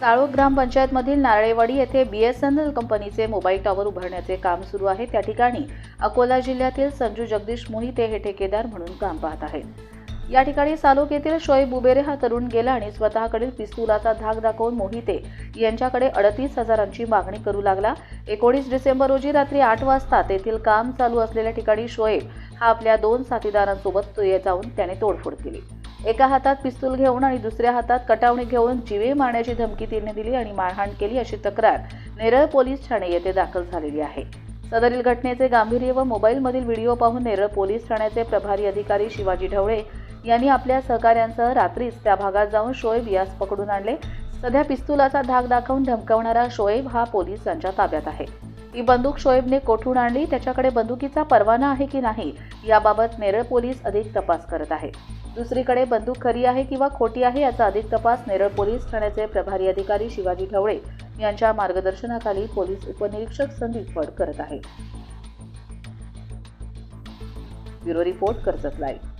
साळोख ग्रामपंचायतमधील नारळेवाडी येथे बीएसएनएल कंपनीचे mobile tower उभारण्याचे काम सुरू आहे. त्या ठिकाणी अकोला जिल्ह्यातील संजू जगदीश मोहिते हे ठेकेदार म्हणून काम पाहत आहेत. या ठिकाणी सालोक येथील शोएब उबेरे हा तरुण गेला आणि स्वतःकडील पिस्तुलाचा धाक दाखवून मोहिते यांच्याकडे अडतीस हजारांची मागणी करू लागला. एकोणीस डिसेंबर रोजी रात्री आठ वाजता तेथील काम चालू असलेल्या ठिकाणी शोएब हा आपल्या दोन साथीदारांसोबत जाऊन त्याने तोडफोड केली. एका हातात पिस्तूल घेऊन आणि दुसऱ्या हातात कटावणी घेऊन जीवे मारण्याची धमकी तिने दिली आणि मारहाण केली अशी तक्रार नेरळ पोलीस ठाणे येथे दाखल झालेली आहे. सदरील घटनेचे गांभीर्य व मोबाईलमधील व्हिडिओ पाहून नेरळ पोलीस ठाण्याचे प्रभारी अधिकारी शिवाजी ढवळे यांनी आपल्या सहकाऱ्यांसह रात्रीच त्या भागात जाऊन शोएब यास पकडून आणले. सध्या पिस्तुलाचा धाक दाखवून धमकावणारा शोएब हा पोलिसांच्या ताब्यात आहे. ही बंदूक शोएबने कोठून आणली त्याच्याकडे बंदुकीचा परवाना आहे की नाही याबाबत नेरळ पोलीस अधिक तपास करत आहे दुसरीकडे बंदूक खरी आहे किंवा खोटी आहे याचा अधिक तपास नेरळ पोलीस ठाण्याचे प्रभारी अधिकारी शिवाजी ढवळे यांच्या मार्गदर्शनाखाली पोलीस उपनिरीक्षक संदीप फड करत आहे ब्युरो रिपोर्ट कर्जत लाईव्ह.